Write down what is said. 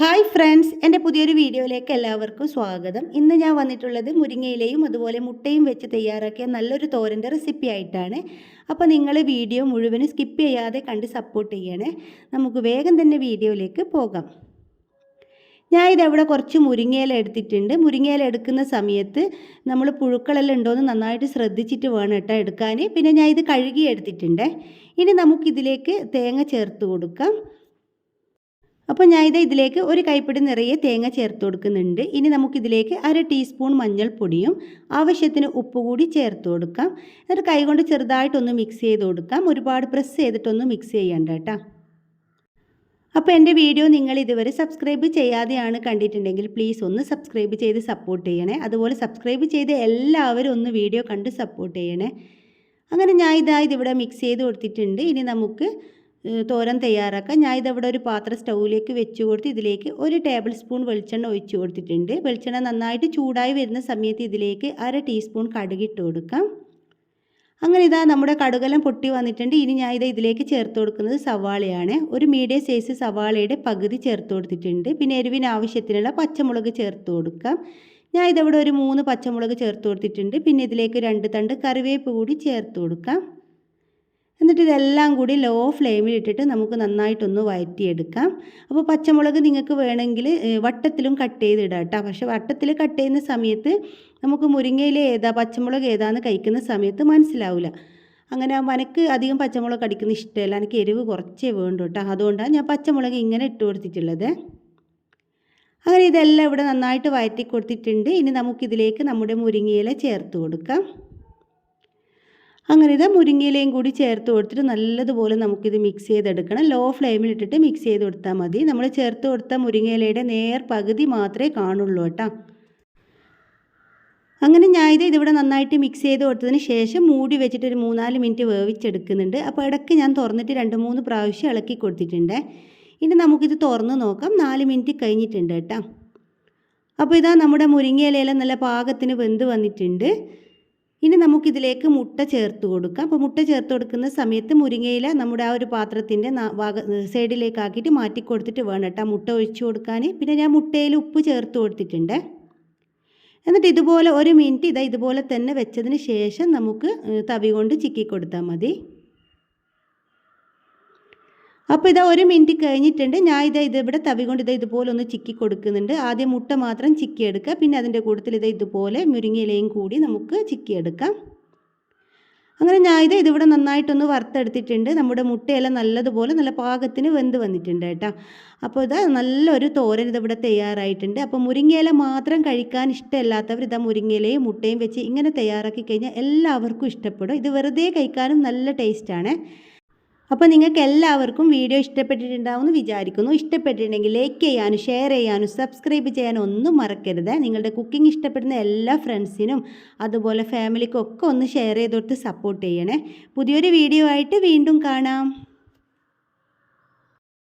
Hi friends എന്റെ പുതിയൊരു വീഡിയോയിലേക്ക് എല്ലാവർക്കും സ്വാഗതം. ഇന്ന് ഞാൻ വന്നിട്ടുള്ളത് മുരിങ്ങയിലയും അതുപോലെ മുട്ടയും വെച്ച് തയ്യാറാക്കിയ നല്ലൊരു തോരന്റെ റെസിപ്പി ആയിട്ടാണ്. അപ്പോൾ നിങ്ങൾ വീഡിയോ മുഴുവനും സ്കിപ്പ് ചെയ്യാതെ കണ്ട് സപ്പോർട്ട് ചെയ്യണേ. നമുക്ക് വേഗം തന്നെ വീഡിയോയിലേക്ക് പോകാം. ഞാൻ ഇതവിടെ കുറച്ച് മുരിങ്ങയില എടുത്തിട്ടുണ്ട്. മുരിങ്ങയില എടുക്കുന്ന സമയത്ത് നമ്മൾ പുഴുക്കളെല്ലാം ഉണ്ടോയെന്ന് നന്നായിട്ട് ശ്രദ്ധിച്ചിട്ട് വേണം കേട്ടോ എടുക്കാൻ. പിന്നെ ഞാൻ ഇത് കഴുകി എടുത്തിട്ടുണ്ട്. ഇനി നമുക്കിതിലേക്ക് തേങ്ങ ചേർത്ത് കൊടുക്കാം. അപ്പോൾ ഞാൻ ഇത് ഇതിലേക്ക് ഒരു കൈപ്പിടി നിറയെ തേങ്ങ ചേർത്ത് കൊടുക്കുന്നുണ്ട്. ഇനി നമുക്കിതിലേക്ക് അര ടീസ്പൂൺ മഞ്ഞൾപ്പൊടിയും ആവശ്യത്തിന് ഉപ്പ് കൂടി ചേർത്ത് കൊടുക്കാം. എന്നിട്ട് കൈകൊണ്ട് ചെറുതായിട്ടൊന്ന് മിക്സ് ചെയ്ത് കൊടുക്കാം. ഒരുപാട് പ്രസ് ചെയ്തിട്ടൊന്ന് മിക്സ് ചെയ്യണ്ട കേട്ടോ. അപ്പോൾ എന്റെ വീഡിയോ നിങ്ങൾ ഇതുവരെ സബ്സ്ക്രൈബ് ചെയ്യാതെയാണ് കണ്ടിട്ടുണ്ടെങ്കിൽ പ്ലീസ് ഒന്ന് സബ്സ്ക്രൈബ് ചെയ്ത് സപ്പോർട്ട് ചെയ്യണേ. അതുപോലെ സബ്സ്ക്രൈബ് ചെയ്ത് എല്ലാവരും ഒന്ന് വീഡിയോ കണ്ട് സപ്പോർട്ട് ചെയ്യണേ. അങ്ങനെ ഞാൻ ഇതാ ഇതിവിടെ മിക്സ് ചെയ്ത് കൊടുത്തിട്ടുണ്ട്. ഇനി നമുക്ക് തോരൻ തയ്യാറാക്കാം ഞാൻ ഇതവിടെ ഒരു പാത്രം സ്റ്റൗവിലേക്ക് വെച്ച് കൊടുത്ത് ഇതിലേക്ക് ഒരു ടേബിൾ സ്പൂൺ വെളിച്ചെണ്ണ ഒഴിച്ചു കൊടുത്തിട്ടുണ്ട്. വെളിച്ചെണ്ണ നന്നായിട്ട് ചൂടായി വരുന്ന സമയത്ത് ഇതിലേക്ക് അര ടീസ്പൂൺ കടുകിട്ട് കൊടുക്കാം. അങ്ങനെ ഇതാ നമ്മുടെ കടുകലം പൊട്ടി വന്നിട്ടുണ്ട്. ഇനി ഞാൻ ഇത് ഇതിലേക്ക് ചേർത്ത് കൊടുക്കുന്നത് സവാളയാണ്. ഒരു മീഡിയം സൈസ് സവാളയുടെ പകുതി ചേർത്ത് കൊടുത്തിട്ടുണ്ട്. പിന്നെ എരിവിന് ആവശ്യത്തിനുള്ള പച്ചമുളക് ചേർത്ത് കൊടുക്കാം. ഞാൻ ഇതവിടെ ഒരു മൂന്ന് പച്ചമുളക് ചേർത്ത് കൊടുത്തിട്ടുണ്ട്. പിന്നെ ഇതിലേക്ക് രണ്ട് തണ്ട് കറിവേപ്പ് കൂടി ചേർത്ത് കൊടുക്കാം. എന്നിട്ട് ഇതെല്ലാം കൂടി ലോ ഫ്ലെയിമിൽ ഇട്ടിട്ട് നമുക്ക് നന്നായിട്ടൊന്ന് വഴറ്റിയെടുക്കാം അപ്പോൾ പച്ചമുളക് നിങ്ങൾക്ക് വേണമെങ്കിൽ വട്ടത്തിലും കട്ട് ചെയ്തിടാം കേട്ടോ പക്ഷേ വട്ടത്തിൽ കട്ട് ചെയ്യുന്ന സമയത്ത് നമുക്ക് മുരിങ്ങയിൽ ഏതാ പച്ചമുളക് ഏതാന്ന് കഴിക്കുന്ന സമയത്ത് മനസ്സിലാവില്ല അങ്ങനെ മനക്ക് അധികം പച്ചമുളക് കടിക്കുന്ന ഇഷ്ടമല്ല. എനിക്ക് എരിവ് കുറച്ചേ വേണ്ടു കേട്ടോ അതുകൊണ്ടാണ് ഞാൻ പച്ചമുളക് ഇങ്ങനെ ഇട്ട് കൊടുത്തിട്ടുള്ളത്. അങ്ങനെ ഇതെല്ലാം ഇവിടെ നന്നായിട്ട് വഴറ്റി കൊടുത്തിട്ടുണ്ട് ഇനി നമുക്കിതിലേക്ക് നമ്മുടെ മുരിങ്ങയില ചേർത്ത് കൊടുക്കാം. അങ്ങനെ ഇത് മുരിങ്ങയിലയും കൂടി ചേർത്ത് കൊടുത്തിട്ട് നല്ലതുപോലെ നമുക്കിത് മിക്സ് ചെയ്തെടുക്കണം. ലോ ഫ്ലെയിമിൽ ഇട്ടിട്ട് മിക്സ് ചെയ്ത് കൊടുത്താൽ മതി. നമ്മൾ ചേർത്ത് കൊടുത്ത മുരിങ്ങയിലയുടെ നേർ പകുതി മാത്രമേ കാണുള്ളൂ കേട്ടോ. അങ്ങനെ ഞാൻ ഇത് ഇതിവിടെ നന്നായിട്ട് മിക്സ് ചെയ്ത് കൊടുത്തതിന് ശേഷം മൂടി വെച്ചിട്ട് ഒരു മൂന്നാൽ മിനിറ്റ് വേവിച്ചെടുക്കുന്നുണ്ട്. അപ്പോൾ ഇടയ്ക്ക് ഞാൻ തുറന്നിട്ട് രണ്ട് മൂന്ന് പ്രാവശ്യം ഇളക്കി കൊടുത്തിട്ടുണ്ട്. ഇനി നമുക്കിത് തുറന്ന് നോക്കാം. നാല് മിനിറ്റ് കഴിഞ്ഞിട്ടുണ്ട് കേട്ടോ. അപ്പോൾ ഇതാ നമ്മുടെ മുരിങ്ങയിലയെല്ലാം നല്ല പാകത്തിന് വെന്ത് വന്നിട്ടുണ്ട്. ഇനി നമുക്കിതിലേക്ക് മുട്ട ചേർത്ത് കൊടുക്കാം. അപ്പോൾ മുട്ട ചേർത്ത് കൊടുക്കുന്ന സമയത്ത് മുരിങ്ങയില നമ്മുടെ ആ ഒരു പാത്രത്തിന്റെ സൈഡിലേക്കാക്കിയിട്ട് മാറ്റി കൊടുത്തിട്ട് വേണം കേട്ടോ മുട്ട ഒഴിച്ചു കൊടുക്കാൻ. പിന്നെ ഞാൻ മുട്ടയിൽ ഉപ്പ് ചേർത്ത് കൊടുത്തിട്ടുണ്ട്. എന്നിട്ട് ഇതുപോലെ ഒരു മിനിറ്റ് ഇതാ ഇതുപോലെ തന്നെ വെച്ചതിന് ശേഷം നമുക്ക് തവി കൊണ്ട് ചിക്കി കൊടുത്താൽ മതി. അപ്പോൾ ഇതാ ഒരു മിനിറ്റ് കഴിഞ്ഞിട്ടുണ്ട്. ഞാൻ ഇതാ ഇത് ഇവിടെ തവി കൊണ്ട് ഇതാ ഇതുപോലെ ഒന്ന് ചിക്കി കൊടുക്കുന്നുണ്ട്. ആദ്യം മുട്ട മാത്രം ചിക്കി എടുക്കുക. പിന്നെ അതിന്റെ കൂട്ടത്തിൽ ഇതാ ഇതുപോലെ മുരിങ്ങയിലയും കൂടി നമുക്ക് ചിക്കിയെടുക്കാം അങ്ങനെ ഞാൻ ഇത് ഇതിവിടെ നന്നായിട്ടൊന്ന് വറുത്തെടുത്തിട്ടുണ്ട്. നമ്മുടെ മുട്ടയെല്ലാം നല്ലതുപോലെ നല്ല പാകത്തിന് വെന്ത് വന്നിട്ടുണ്ട് കേട്ടോ. അപ്പോൾ ഇതാ നല്ലൊരു തോരൻ ഇതിവിടെ തയ്യാറായിട്ടുണ്ട്. അപ്പോൾ മുരിങ്ങയില മാത്രം കഴിക്കാൻ ഇഷ്ടമല്ലാത്തവർ ഇതാ മുരിങ്ങയിലയും മുട്ടയും വെച്ച് ഇങ്ങനെ തയ്യാറാക്കി കഴിഞ്ഞാൽ എല്ലാവർക്കും ഇഷ്ടപ്പെടും. ഇത് വെറുതെ കഴിക്കാനും നല്ല ടേസ്റ്റാണ്. അപ്പോൾ നിങ്ങൾക്ക് എല്ലാവർക്കും വീഡിയോ ഇഷ്ടപ്പെട്ടിട്ടുണ്ടാവുമെന്ന് വിചാരിക്കുന്നു. ഇഷ്ടപ്പെട്ടിട്ടുണ്ടെങ്കിൽ ലൈക്ക് ചെയ്യാനും ഷെയർ ചെയ്യാനും സബ്സ്ക്രൈബ് ചെയ്യാനും ഒന്നും മറക്കരുത്. നിങ്ങളുടെ കുക്കിംഗ് ഇഷ്ടപ്പെടുന്ന എല്ലാ ഫ്രണ്ട്സിനും അതുപോലെ ഫാമിലിക്കും ഒക്കെ ഒന്ന് ഷെയർ ചെയ്ത് കൊടുത്ത് സപ്പോർട്ട് ചെയ്യണേ. പുതിയൊരു വീഡിയോ ആയിട്ട് വീണ്ടും കാണാം.